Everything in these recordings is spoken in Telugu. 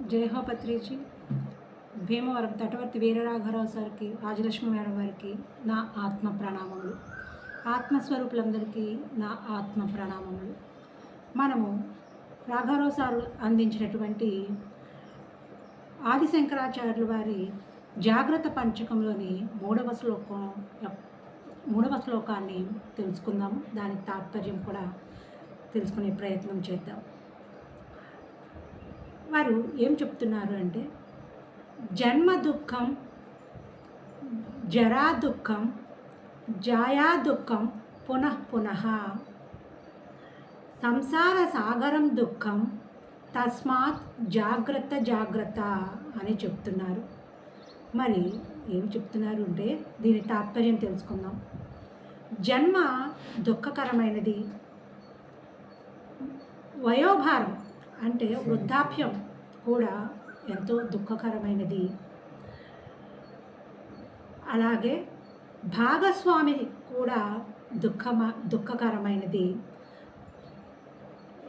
జయహోపత్రిజీ భీమవరం తటవర్తి వీరరాఘవరావు సార్కి రాజలక్ష్మి మేడం వారికి నా ఆత్మ ప్రణామములు. ఆత్మస్వరూపులందరికీ నా ఆత్మ ప్రణామములు. మనము రాఘవరావు సార్ అందించినటువంటి ఆదిశంకరాచార్యుల వారి జాగ్రత్త పంచకంలోని మూడవ శ్లోకం మూడవ శ్లోకాన్ని తెలుసుకుందాము. దాని తాత్పర్యం కూడా తెలుసుకునే ప్రయత్నం చేద్దాం. వారు ఏం చెప్తున్నారు అంటే జన్మ దుఃఖం జరా దుఃఖం జాయా దుఃఖం పునః పునః. సంసార సాగరం దుఃఖం తస్మాత్ జాగ్రత్త జాగ్రత్త అని చెప్తున్నారు. మరి ఏం చెప్తున్నారు అంటే దీని తాత్పర్యం తెలుసుకుందాం. జన్మ దుఃఖకరమైనది. వయోభారం అంటే వృద్ధాప్యం కూడా ఎంతో దుఃఖకరమైనది. అలాగే భాగస్వామి కూడా దుఃఖమ దుఃఖకరమైనది.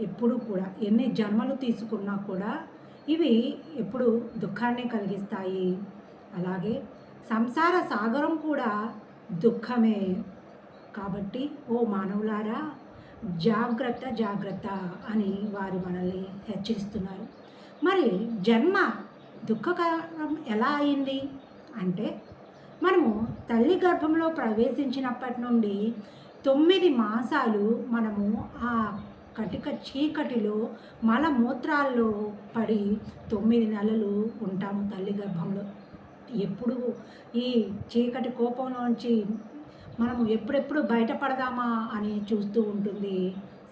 ఎప్పుడు కూడా ఎన్ని జన్మలు తీసుకున్నా కూడా ఇవి ఎప్పుడు దుఃఖాన్ని కలిగిస్తాయి. అలాగే సంసార సాగరం కూడా దుఃఖమే. కాబట్టి ఓ మానవులారా జాగ్రత్త జాగ్రత్త అని వారు మనల్ని హెచ్చరిస్తున్నారు. మరి జన్మ దుఃఖకరం ఎలా అయింది? అంటే మనము తల్లి గర్భంలో ప్రవేశించినప్పటి నుండి తొమ్మిది మాసాలు మనము ఆ కటిక చీకటిలో మలమూత్రాల్లో పడి తొమ్మిది నెలలు ఉంటాము తల్లి గర్భంలో. ఎప్పుడు ఈ చీకటి కోపంలోంచి మనము ఎప్పుడెప్పుడు బయటపడదామా అని చూస్తూ ఉంటుంది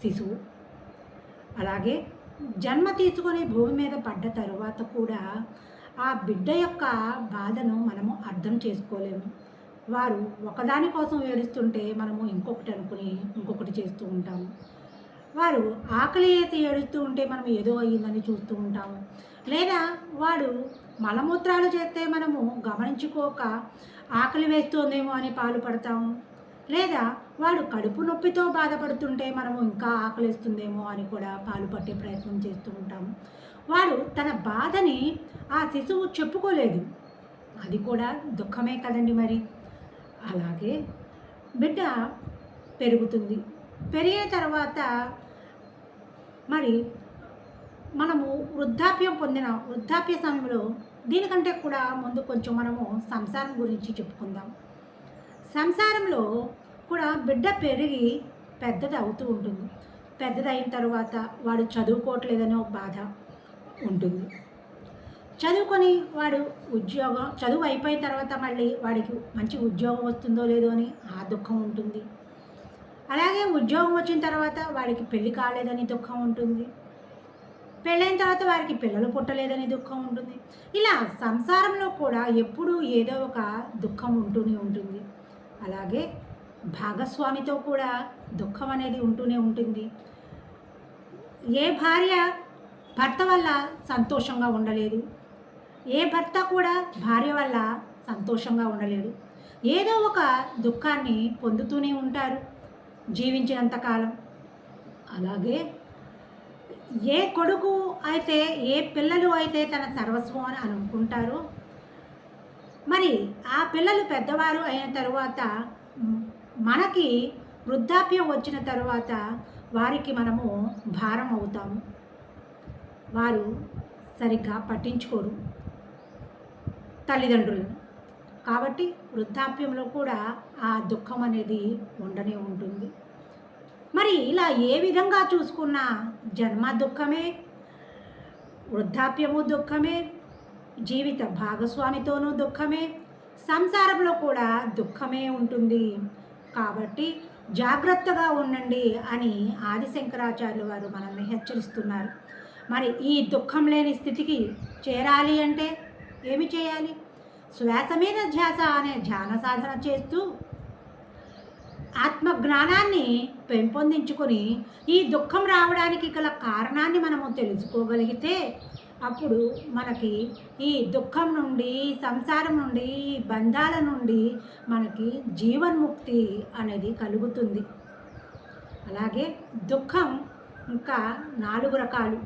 శిశువు. అలాగే జన్మ తీసుకొని భూమి మీద పడ్డ తరువాత కూడా ఆ బిడ్డ యొక్క బాధను మనము అర్థం చేసుకోలేము. వారు ఒకదాని కోసం ఏడుస్తుంటే మనము ఇంకొకటి అనుకుని ఇంకొకటి చేస్తూ ఉంటాము. వారు ఆకలి వేసి ఏడుస్తూ ఉంటే మనం ఏదో అయ్యిందని చూస్తూ ఉంటాము. లేదా వాడు మలమూత్రాలు చేస్తే మనము గమనించుకోక ఆకలి వేస్తోందేమో అని పాలు పడతాము. లేదా వాడు కడుపు నొప్పితో బాధపడుతుంటే మనము ఇంకా ఆకలిస్తుందేమో అని కూడా పాలు పట్టే ప్రయత్నం చేస్తూ ఉంటాము. వాడు తన బాధని ఆ శిశువు చెప్పుకోలేదు. అది కూడా దుఃఖమే కదండి మరి. అలాగే బిడ్డ పెరుగుతుంది. పెరిగే తర్వాత మరి మనము వృద్ధాప్యం పొందిన వృద్ధాప్య సమయంలో దీనికంటే కూడా ముందు కొంచెం మనము సంసారం గురించి చెప్పుకుందాం. సంసారంలో కూడా బిడ్డ పెరిగి పెద్దది అవుతూ ఉంటుంది. పెద్దదైన తర్వాత వాడు చదువుకోవట్లేదనే బాధ ఉంటుంది. చదువుకొని వాడు ఉద్యోగం చదువు అయిపోయిన తర్వాత మళ్ళీ వాడికి మంచి ఉద్యోగం వస్తుందో లేదో అని ఆ దుఃఖం ఉంటుంది. అలాగే ఉద్యోగం వచ్చిన తర్వాత వాడికి పెళ్ళి కాలేదని దుఃఖం ఉంటుంది. పెళ్ళైన తర్వాత వారికి పిల్లలు పుట్టలేదనే దుఃఖం ఉంటుంది. ఇలా సంసారంలో కూడా ఎప్పుడూ ఏదో ఒక దుఃఖం ఉంటూనే ఉంటుంది. అలాగే భాగస్వామితో కూడా దుఃఖం అనేది ఉంటూనే ఉంటుంది. ఏ భార్య భర్త వల్ల సంతోషంగా ఉండలేదు? ఏ భర్త కూడా భార్య వల్ల సంతోషంగా ఉండలేడు ఏదో ఒక దుఃఖాన్ని పొందుతూనే ఉంటారు జీవించినంతకాలం అలాగే ఏ కొడుకు అయితే ఏ పిల్లలు అయితే తన సర్వస్వం అని అనుకుంటారో మరి ఆ పిల్లలు పెద్దవారు అయిన తర్వాత మనకి వృద్ధాప్యం వచ్చిన తర్వాత వారికి మనము భారం అవుతాము. వారు సరిగ్గా పట్టించుకోరు తల్లిదండ్రులను కాబట్టి వృద్ధాప్యంలో కూడా ఆ దుఃఖం అనేది ఉండనే ఉంటుంది. మరి ఇలా ఏ విధంగా చూసుకున్నా జన్మ దుఃఖమే వృద్ధాప్యము దుఃఖమే జీవిత భాగస్వామితోనూ దుఃఖమే సంసారంలో కూడా దుఃఖమే ఉంటుంది. కాబట్టి జాగ్రత్తగా ఉండండి అని ఆదిశంకరాచార్యులు వారు మనల్ని హెచ్చరిస్తున్నారు. మరి ఈ దుఃఖం లేని స్థితికి చేరాలి అంటే ఏమి చేయాలి? శ్వాస మీద ధ్యాస అనే ధ్యాన సాధన చేస్తూ ఆత్మజ్ఞానాన్ని పెంపొందించుకొని ఈ దుఃఖం రావడానికి గల కారణాన్ని మనము తెలుసుకోగలిగితే అప్పుడు మనకి ఈ దుఃఖం నుండి సంసారం నుండి ఈ బంధాల నుండి మనకి జీవన్ముక్తి అనేది కలుగుతుంది. అలాగే దుఃఖం ఇంకా నాలుగు రకాలు.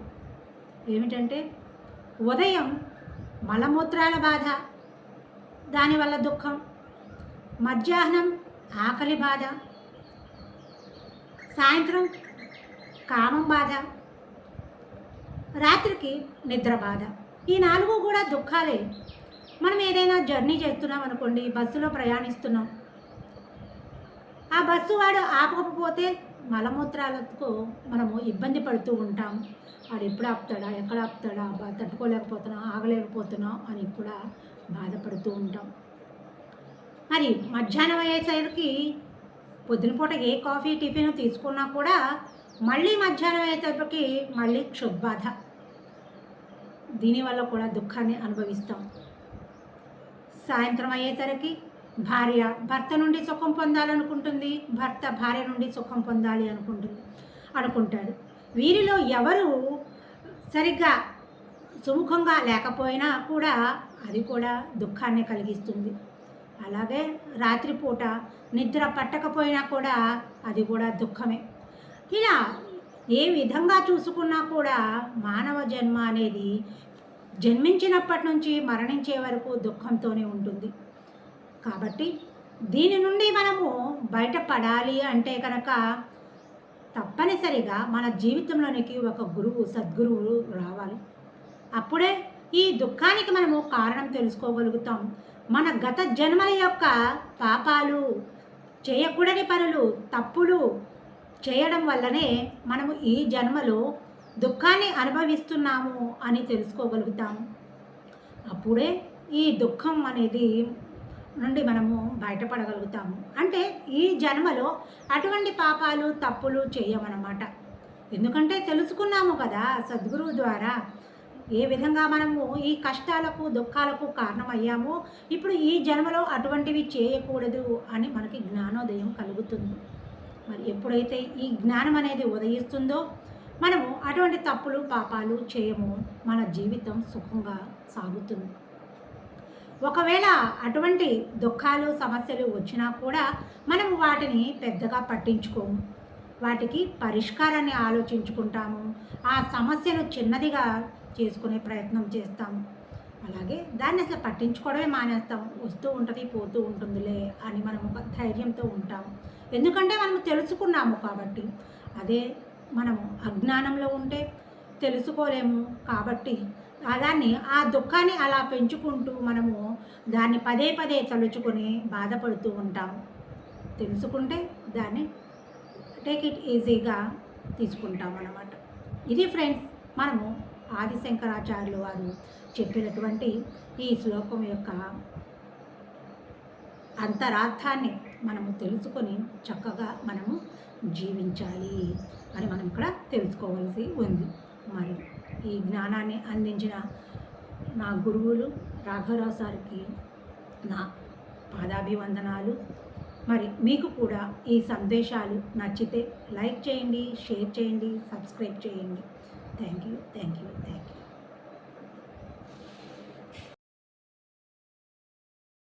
ఏమిటంటే ఉదయం మలమూత్రాల బాధ దానివల్ల దుఃఖం. మధ్యాహ్నం ఆకలి బాధ సాయంత్రం కామం బాధ రాత్రికి నిద్ర బాధ. ఈ నాలుగు కూడా దుఃఖాలే. మనం ఏదైనా జర్నీ చేస్తున్నాం అనుకోండి బస్సులో ప్రయాణిస్తున్నాం. ఆ బస్సు వాడు ఆపకపోతే మలమూత్రాలకు మనము ఇబ్బంది పడుతూ ఉంటాం. వాడు ఎప్పుడు ఆపుతాడా ఎక్కడ ఆపుతాడా తట్టుకోలేకపోతున్నాం ఆగలేకపోతున్నాం అని కూడా బాధపడుతూ ఉంటాం. మరి మధ్యాహ్నం అయ్యేసరికి పొద్దునపూట ఏ కాఫీ టిఫిన్ తీసుకున్నా కూడా మళ్ళీ మధ్యాహ్నం అయ్యేటప్పటికి మళ్ళీ క్షుబ్బాధ. దీనివల్ల కూడా దుఃఖాన్ని అనుభవిస్తాం. సాయంత్రం అయ్యేసరికి భార్య భర్త నుండి సుఖం పొందాలనుకుంటుంది భర్త భార్య నుండి సుఖం పొందాలి అనుకుంటుంది అనుకుంటాడు. వీరిలో ఎవరు సరిగ్గా సుముఖంగా లేకపోయినా కూడా అది కూడా దుఃఖాన్ని కలిగిస్తుంది. అలాగే రాత్రిపూట నిద్ర పట్టకపోయినా కూడా అది కూడా దుఃఖమే. ఇలా ఏ విధంగా చూసుకున్నా కూడా మానవ జన్మ అనేది జన్మించినప్పటి నుంచి మరణించే వరకు దుఃఖంతోనే ఉంటుంది. కాబట్టి దీని నుండి మనము బయటపడాలి అంటే కనుక తప్పనిసరిగా మన జీవితంలోనికి ఒక గురువు సద్గురువు రావాలి. అప్పుడే ఈ దుఃఖానికి మనము కారణం తెలుసుకోగలుగుతాం. మన గత జన్మల యొక్క పాపాలు చేయకూడని పనులు తప్పులు చేయడం వల్లనే మనము ఈ జన్మలో దుఃఖాన్ని అనుభవిస్తున్నాము అని తెలుసుకోగలుగుతాము అప్పుడే ఈ దుఃఖం అనేది నుండి మనము బయటపడగలుగుతాము అంటే ఈ జన్మలో అటువంటి పాపాలు తప్పులు చేయమన్నమాట. ఎందుకంటే తెలుసుకున్నాము కదా సద్గురువు ద్వారా ఏ విధంగా మనము ఈ కష్టాలకు దుఃఖాలకు కారణమయ్యామో ఇప్పుడు ఈ జన్మలో అటువంటివి చేయకూడదు అని మనకి జ్ఞానోదయం కలుగుతుంది. మరి ఎప్పుడైతే ఈ జ్ఞానం అనేది ఉదయిస్తుందో మనము అటువంటి తప్పులు పాపాలు చేయము. మన జీవితం సుఖంగా సాగుతుంది. ఒకవేళ అటువంటి దుఃఖాలు సమస్యలు వచ్చినా కూడా మనం వాటిని పెద్దగా పట్టించుకోము. వాటికి పరిష్కారాన్ని ఆలోచించుకుంటాము. ఆ సమస్యను చిన్నదిగా చేసుకునే ప్రయత్నం చేస్తాం అలాగే దాన్ని అసలు పట్టించుకోవడమే మానేస్తాం వస్తూ ఉంటుంది పోతూ ఉంటుందిలే అని మనం ఒక ధైర్యంతో ఉంటాం ఎందుకంటే మనం తెలుసుకున్నాము కాబట్టి. అదే మనము అజ్ఞానంలో ఉంటే తెలుసుకోలేము కాబట్టి. దాన్ని ఆ దుఃఖాన్ని అలా పెంచుకుంటూ మనము దాన్ని పదే పదే తలుచుకొని బాధపడుతూ ఉంటాం తెలుసుకుంటే దాన్ని టేక్ ఇట్ ఈజీగా తీసుకుంటాం అన్నమాట ఇది ఫ్రెండ్స్ మనము ఆదిశంకరాచార్యులు వారు చెప్పినటువంటి ఈ శ్లోకం యొక్క అంతరార్థాన్ని మనము తెలుసుకొని చక్కగా మనము జీవించాలి అని మనం ఇక్కడ తెలుసుకోవాల్సి ఉంది. మరి ఈ జ్ఞానాన్ని అందించిన నా గురువులు రాఘవరావు సార్కి నా పాదాభివందనాలు. మరి మీకు కూడా ఈ సందేశాలు నచ్చితే లైక్ చేయండి షేర్ చేయండి సబ్స్క్రైబ్ చేయండి. thank you thank you